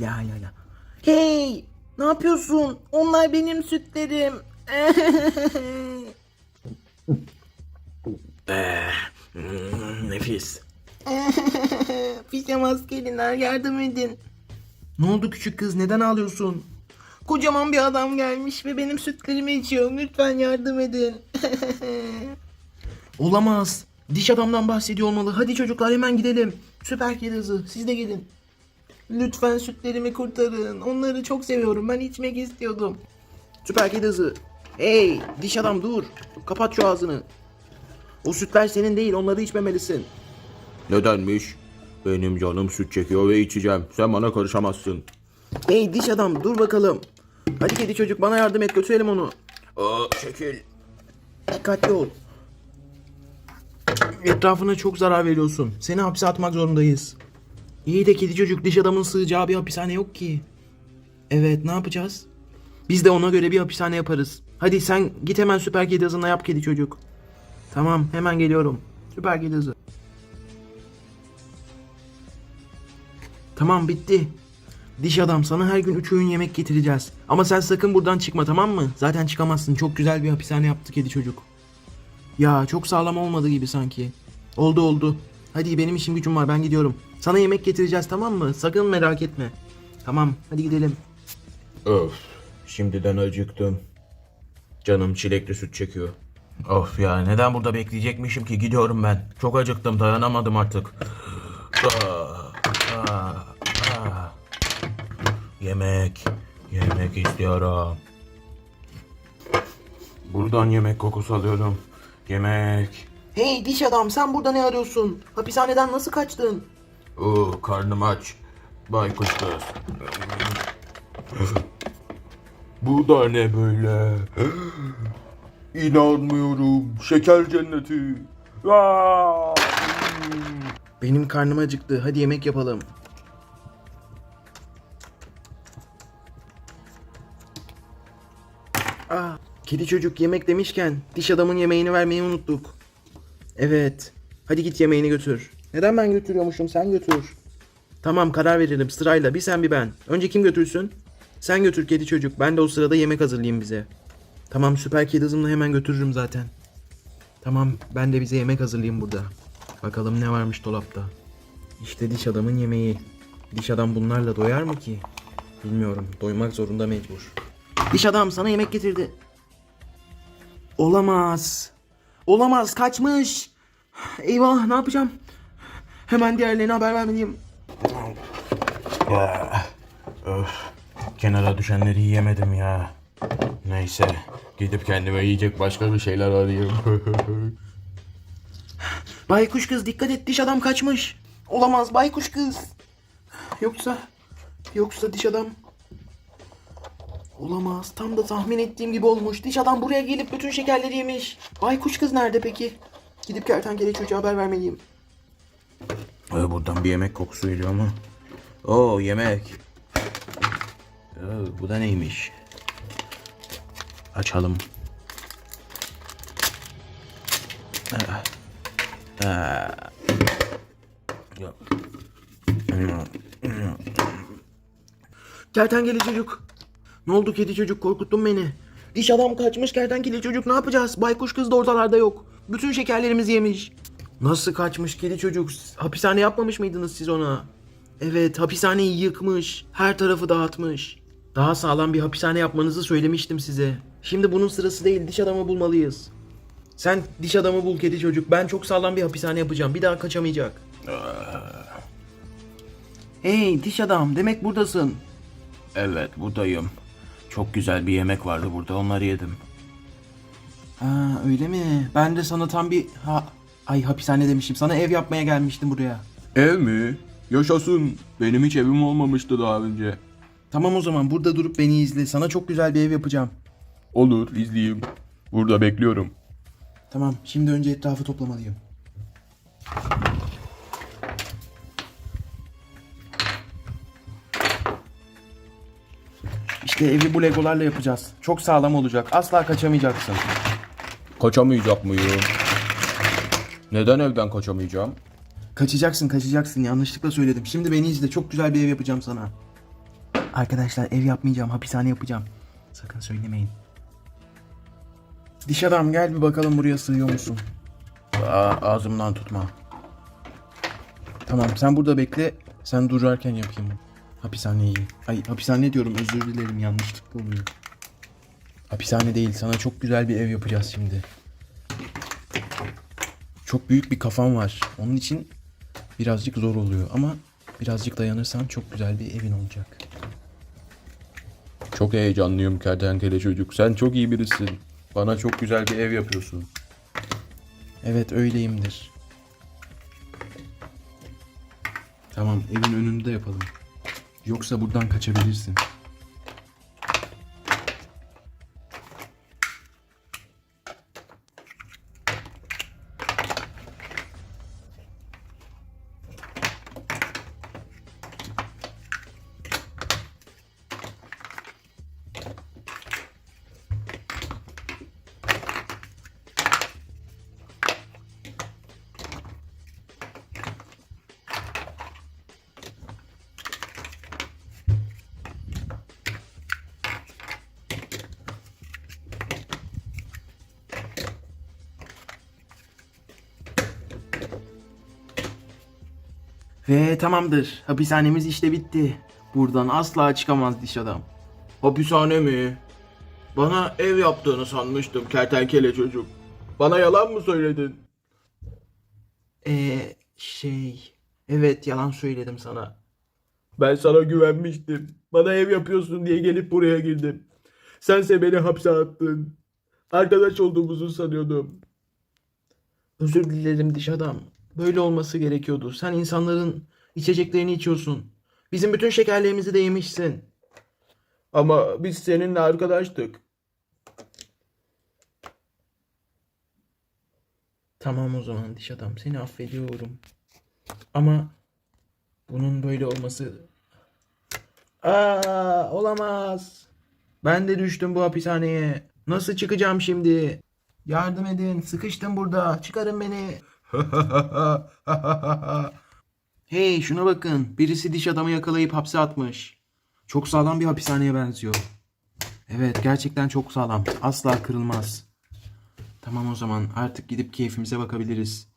Ya ya ya. Hey! Ne yapıyorsun? Onlar benim sütlerim. Hmm, Nefis. Pijama askeriler yardım edin. Ne oldu küçük kız? Neden ağlıyorsun? Kocaman bir adam gelmiş ve benim sütlerimi içiyor. Lütfen yardım edin. Olamaz. Diş adamdan bahsediyor olmalı. Hadi çocuklar hemen gidelim. Süper kedi hızı. Siz de gelin. Lütfen sütlerimi kurtarın. Onları çok seviyorum. Ben içmek istiyordum. Süper kedi hızı. Hey diş adam dur. Kapat şu ağzını. O sütler senin değil. Onları içmemelisin. Nedenmiş? Benim canım süt çekiyor ve içeceğim. Sen bana karışamazsın. Hey diş adam dur bakalım. Hadi kedi çocuk bana yardım et götürelim onu. Aa, çekil. Dikkatli ol. Etrafına çok zarar veriyorsun. Seni hapse atmak zorundayız. İyi de kedi çocuk diş adamın sığacağı bir hapishane yok ki. Evet ne yapacağız? Biz de ona göre bir hapishane yaparız. Hadi sen git hemen süper kedi hızına yap kedi çocuk. Tamam hemen geliyorum. Süper kedi hızı. Tamam bitti. Diş adam sana her gün 3 öğün yemek getireceğiz. Ama sen sakın buradan çıkma tamam mı? Zaten çıkamazsın. Çok güzel bir hapishane yaptı kedi çocuk. Ya çok sağlam olmadı gibi sanki. Oldu oldu. Hadi benim işim gücüm var ben gidiyorum. Sana yemek getireceğiz tamam mı? Sakın merak etme. Tamam hadi gidelim. Öf. Şimdiden acıktım. Canım çilekli süt çekiyor. Of ya neden burada bekleyecekmişim ki gidiyorum ben. Çok acıktım dayanamadım artık. Ah, ah, ah. Yemek. Yemek istiyorum. Buradan yemek kokusu alıyorum. Yemek. Hey diş adam sen burada ne arıyorsun? Hapishaneden nasıl kaçtın? Oo, karnım aç. Baykuş kız. Bu da ne böyle? İnanmıyorum. Şeker cenneti. Aa! Benim karnım acıktı. Hadi yemek yapalım. Aa, kedi çocuk yemek demişken diş adamın yemeğini vermeyi unuttuk. Evet. Hadi git yemeğini götür. Neden ben götürüyormuşum? Sen götür. Tamam karar verelim sırayla. Bir sen bir ben. Önce kim götürsün? Sen götür kedi çocuk. Ben de o sırada yemek hazırlayayım bize. Tamam süper kedi hızımla hemen götürürüm zaten. Tamam ben de bize yemek hazırlayayım burada. Bakalım ne varmış dolapta. İşte diş adamın yemeği. Diş adam bunlarla doyar mı ki? Bilmiyorum. Doymak zorunda mecbur. Diş adam sana yemek getirdi. Olamaz. Olamaz kaçmış. Eyvah ne yapacağım? Hemen diğerlerine haber vermeliyim. Ya, öf. Kenara düşenleri yiyemedim ya. Neyse. Gidip kendime yiyecek başka bir şeyler arayayım. Baykuş kız dikkat et diş adam kaçmış. Olamaz baykuş kız. Yoksa yoksa diş adam Olamaz. Tam da tahmin ettiğim gibi olmuş. Diş adam buraya gelip bütün şekerleri yemiş. Baykuş kız nerede peki? Gidip kertenkele çocuğa haber vermeliyim. Ee, Buradan bir yemek kokusu geliyor ama. Oo yemek. Oo, bu da neymiş? Açalım. Ah. Ah. Yok. Kertenkele çocuk. Ne oldu kedi çocuk korkuttun beni. Diş adam kaçmış kertenkele çocuk ne yapacağız? Baykuş kız da ortalarda yok. Bütün şekerlerimizi yemiş. Nasıl kaçmış kedi çocuk? Hapishane yapmamış mıydınız siz ona? Evet hapishaneyi yıkmış. Her tarafı dağıtmış. Daha sağlam bir hapishane yapmanızı söylemiştim size. Şimdi bunun sırası değil diş adamı bulmalıyız. Sen diş adamı bul kedi çocuk. Ben çok sağlam bir hapishane yapacağım. Bir daha kaçamayacak. Hey diş adam demek buradasın. Evet buradayım. Çok güzel bir yemek vardı burada onları yedim. Ha öyle mi? Ben de sana tam bir ha ay hapishane demişim. Sana ev yapmaya gelmiştim buraya. Ev mi? Yaşasın. Benim hiç evim olmamıştı daha önce. Tamam o zaman burada durup beni izle. Sana çok güzel bir ev yapacağım. Olur izleyeyim. Burada bekliyorum. Tamam şimdi önce etrafı toplamalıyım. İşte evi bu legolarla yapacağız. Çok sağlam olacak. Asla kaçamayacaksın. Kaçamayacak mıyım? Neden evden kaçamayacağım? Kaçacaksın kaçacaksın yanlışlıkla söyledim. Şimdi beni izle çok güzel bir ev yapacağım sana. Arkadaşlar ev yapmayacağım hapishane yapacağım. Sakın söylemeyin. Diş adam gel bir bakalım buraya sığıyor musun? Aa, ağzımdan tutma. Tamam sen burada bekle. Sen durarken yapayım. Hapishaneyi. Ay hapishane diyorum özür dilerim yanlışlıkla oluyor. Hapishane değil sana çok güzel bir ev yapacağız şimdi. Çok büyük bir kafam var. Onun için birazcık zor oluyor ama birazcık dayanırsan çok güzel bir evin olacak. Çok heyecanlıyım kertenkele çocuk. Sen çok iyi birisin. Bana çok güzel bir ev yapıyorsun. Evet öyleyimdir. Tamam evin önünde yapalım. Yoksa buradan kaçabilirsin. Ve tamamdır. Hapishanemiz işte bitti. Buradan asla çıkamaz diş adam. Hapishane mi? Bana ev yaptığını sanmıştım kertenkele çocuk. Bana yalan mı söyledin? Ee şey... Evet yalan söyledim sana. Ben sana güvenmiştim. Bana ev yapıyorsun diye gelip buraya girdim. Sense beni hapse attın. Arkadaş olduğumuzu sanıyordum. Özür dilerim diş adam. Böyle olması gerekiyordu. Sen insanların içeceklerini içiyorsun. Bizim bütün şekerlerimizi de yemişsin. Ama biz seninle arkadaştık. Tamam o zaman diş adam. Seni affediyorum. Ama bunun böyle olması... Aa, olamaz. Ben de düştüm bu hapishaneye. Nasıl çıkacağım şimdi? Yardım edin. Sıkıştım burada. Çıkarın beni. Hey şuna bakın. Birisi diş adamı yakalayıp hapse atmış. Çok sağlam bir hapishaneye benziyor. Evet gerçekten çok sağlam. Asla kırılmaz. Tamam o zaman artık gidip keyfimize bakabiliriz.